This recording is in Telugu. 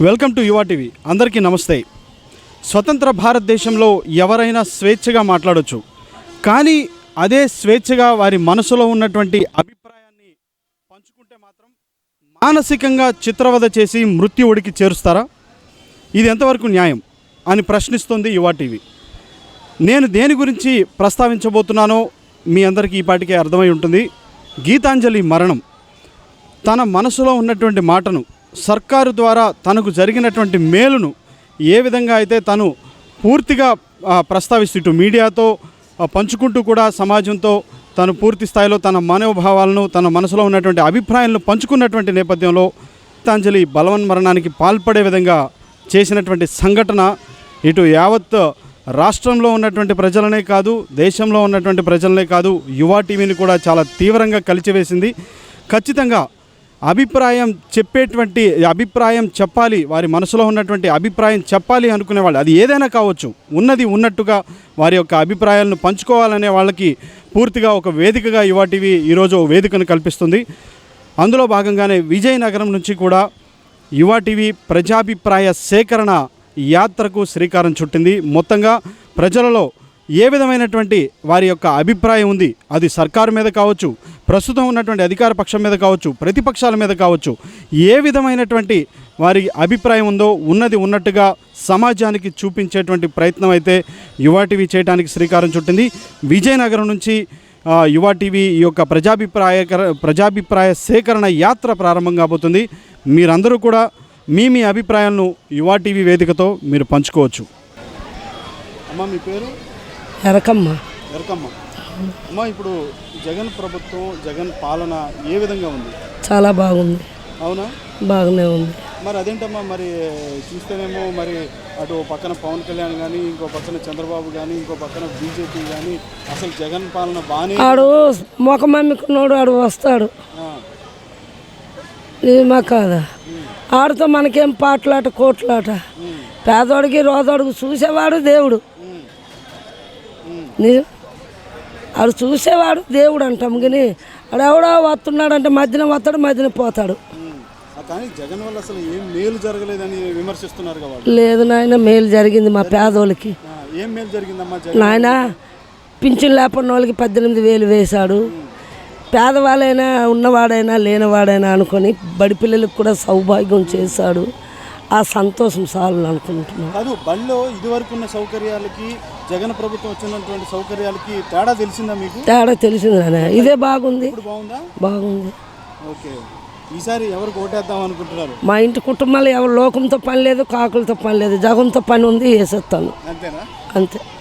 Welcome to యువా TV. అందరికీ నమస్తే. స్వతంత్ర భారతదేశంలో ఎవరైనా స్వేచ్ఛగా మాట్లాడవచ్చు కానీ అదే స్వేచ్ఛగా వారి మనసులో ఉన్నటువంటి అభిప్రాయాన్ని పంచుకుంటే మాత్రం మానసికంగా చిత్రవద చేసి మృత్యువుడికి చేరుస్తారా? ఇది ఎంతవరకు న్యాయం? అని ప్రశ్నిస్తుంది యువా టీవీ. నేను దేని గురించి ప్రస్తావించబోతున్నానో మీ అందరికీ ఈ పాటికే అర్థమై ఉంటుంది. గీతాంజలి మరణం. తన మనసులో ఉన్నటువంటి మాటను సర్కారు ద్వారా తనకు జరిగినటువంటి మేలును ఏ విధంగా అయితే తను పూర్తిగా ప్రస్తావిస్తూ ఇటు మీడియాతో పంచుకుంటూ కూడా సమాజంతో తను పూర్తి స్థాయిలో తన మనోభావాలను తన మనసులో ఉన్నటువంటి అభిప్రాయాలను పంచుకున్నటువంటి నేపథ్యంలో గీతాంజలి బలవన్మరణానికి పాల్పడే విధంగా చేసినటువంటి సంఘటన ఇటు యావత్ రాష్ట్రంలో ఉన్నటువంటి ప్రజలనే కాదు దేశంలో ఉన్నటువంటి ప్రజలనే కాదు యువ టీవీని కూడా చాలా తీవ్రంగా కలిచివేసింది. ఖచ్చితంగా అభిప్రాయం చెప్పేటువంటి అభిప్రాయం చెప్పాలి వారి మనసులో ఉన్నటువంటి అభిప్రాయం చెప్పాలి అనుకునే వాళ్ళు. అది ఏదైనా కావచ్చు. ఉన్నది ఉన్నట్టుగా వారి యొక్క అభిప్రాయాలను పంచుకోవాలనే వాళ్ళకి పూర్తిగా ఒక వేదికగా ఇవాటివి ఈరోజు వేదికను కల్పిస్తుంది. అందులో భాగంగానే విజయనగరం నుంచి కూడా యువటివి ప్రజాభిప్రాయ సేకరణ యాత్రకు శ్రీకారం చుట్టింది. మొత్తంగా ప్రజలలో ఏ విధమైనటువంటి వారి యొక్క అభిప్రాయం ఉంది? అది సర్కారు మీద కావచ్చు ప్రస్తుతం ఉన్నటువంటి అధికార పక్షం మీద కావచ్చు ప్రతిపక్షాల మీద కావచ్చు ఏ విధమైనటువంటి వారి అభిప్రాయం ఉందో ఉన్నది ఉన్నట్టుగా సమాజానికి చూపించేటువంటి ప్రయత్నం అయితే యువా టీవీ చేయడానికి శ్రీకారం చుట్టింది. విజయనగరం నుంచి యువ టీవీ ఈ యొక్క ప్రజాభిప్రాయ ప్రజాభిప్రాయ సేకరణ యాత్ర ప్రారంభం కాబోతుంది. మీరందరూ కూడా మీ మీ అభిప్రాయాలను యువ టీవీ వేదికతో మీరు పంచుకోవచ్చు. అమ్మ మీ పేరు? ఎరకమ్మ. ఎరకమ్మ. అమ్మ ఇప్పుడు జగన్ ప్రభుత్వం జగన్ పాలన ఏ విధంగా ఉంది? చాలా బాగుంది. అవునా? బాగానే ఉంది. మరి అదేంటమ్మా మరి చూస్తేనేమో మరి అటు పక్కన పవన్ కళ్యాణ్ కానీ ఇంకో పక్కన చంద్రబాబు కానీ ఇంకో పక్కన బీజేపీ కానీ అసలు జగన్ పాలన బాగానే ఆడు ముఖం అమ్ముకున్నాడు ఆడు వస్తాడు. ఆ, ఇది మా కాదా ఆడితో మనకేం పాటలాట కోట్లాట? పేదోడికి రోదోడికి చూసేవాడు దేవుడు. నిజం? ఆడు చూసేవాడు దేవుడు అంటాం కానీ ఆడు ఎవడో వస్తున్నాడు అంటే మధ్యన వస్తాడు మధ్యన పోతాడు. కానీ జగన్ వల్ల అసలు ఏం మేలు జరగలేదని విమర్శిస్తున్నారు లేదు నాయన మేలు జరిగింది మా పేదోళ్ళకి. ఏం మేలు జరిగిందమ్మా నాయన పింఛన్ లేకుండా వాళ్ళకి పద్దెనిమిది వేలు వేశాడు. పేదవాళ్ళైనా ఉన్నవాడైనా లేనివాడైనా అనుకొని బడి పిల్లలకు కూడా సౌభాగ్యం చేశాడు. ఆ సంతోషం చాలు అనుకుంటున్నాను కాదు ఇదివరకు ఉన్న సౌకర్యాలకి జగన్ ప్రభుత్వం వచ్చినటువంటి సౌకర్యాలకి తేడా తెలిసిందా మీకు? తేడా తెలిసింది ఇదే బాగుంది. బాగుందా? బాగుంది. ఓకే. ఈసారి ఎవరికి ఓటేద్దాం అనుకుంటున్నారు? మా ఇంటి కుటుంబాలు ఎవరు లోకంతో పని లేదు కాకులతో పని లేదు జగంతో పని ఉంది వేసేస్తాను అంతేనా? అంతే.